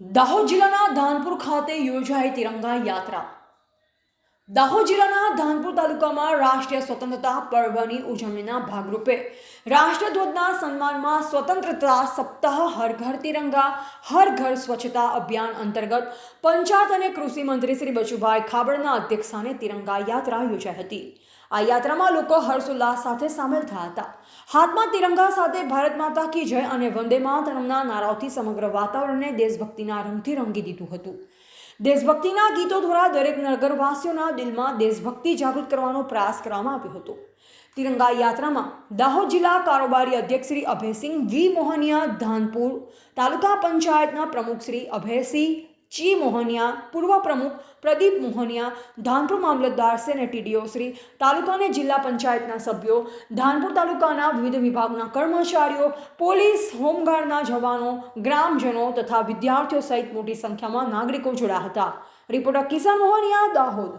દાહોદ જિલ્લાના ધાનપુર ખાતે યોજાઈ તિરંગા યાત્રા. દાહોદ જિલ્લાના ધાનપુર તાલુકામાં રાષ્ટ્રીય સ્વતંત્રતા પર્વની ઉજવણીના ભાગરૂપે રાષ્ટ્રધ્વજના સન્માનમાં સ્વતંત્રતા સપ્તાહ, હર ઘર તિરંગા, હર ઘર સ્વચ્છતા અભિયાન અંતર્ગત પંચાયત અને કૃષિ મંત્રી શ્રી બચુભાઈ ખાબડના અધ્યક્ષસ્થાને તિરંગા યાત્રા યોજાઈ હતી. આ યાત્રામાં લોકો હર્ષોલ્લાસ સાથે સામેલ થયા હતા. હાથમાં તિરંગા સાથે ભારત માતા કી જય અને વંદે માતરમના નારાઓથી સમગ્ર વાતાવરણને દેશભક્તિના રંગથી રંગી દીધું હતું. દેશભક્તિના ગીતો દ્વારા દરેક નગરવાસીઓના દિલમાં દેશભક્તિ જાગૃત કરવાનો પ્રયાસ કરવામાં આવ્યો હતો. તિરંગા યાત્રામાં દાહોદ જિલ્લા કારોબારી અધ્યક્ષ શ્રી અભયસિંહ વી મોહનિયા, ધાનપુર તાલુકા પંચાયતના પ્રમુખ શ્રી અભયસિંહ ચી મોહનિયા, પૂર્વ પ્રમુખ પ્રદીપ મોહનિયા, ધાનપુર મામલતદાર અને શ્રી તાલુકા અને જિલ્લા પંચાયતના સભ્યો, ધાનપુર તાલુકાના વિવિધ વિભાગના કર્મચારીઓ, પોલીસ હોમગાર્ડના જવાનો, ગ્રામજનો તથા વિદ્યાર્થીઓ સહિત મોટી સંખ્યામાં નાગરિકો જોડાયા હતા. રિપોર્ટર કિસાન મોહનિયા દાહોદ.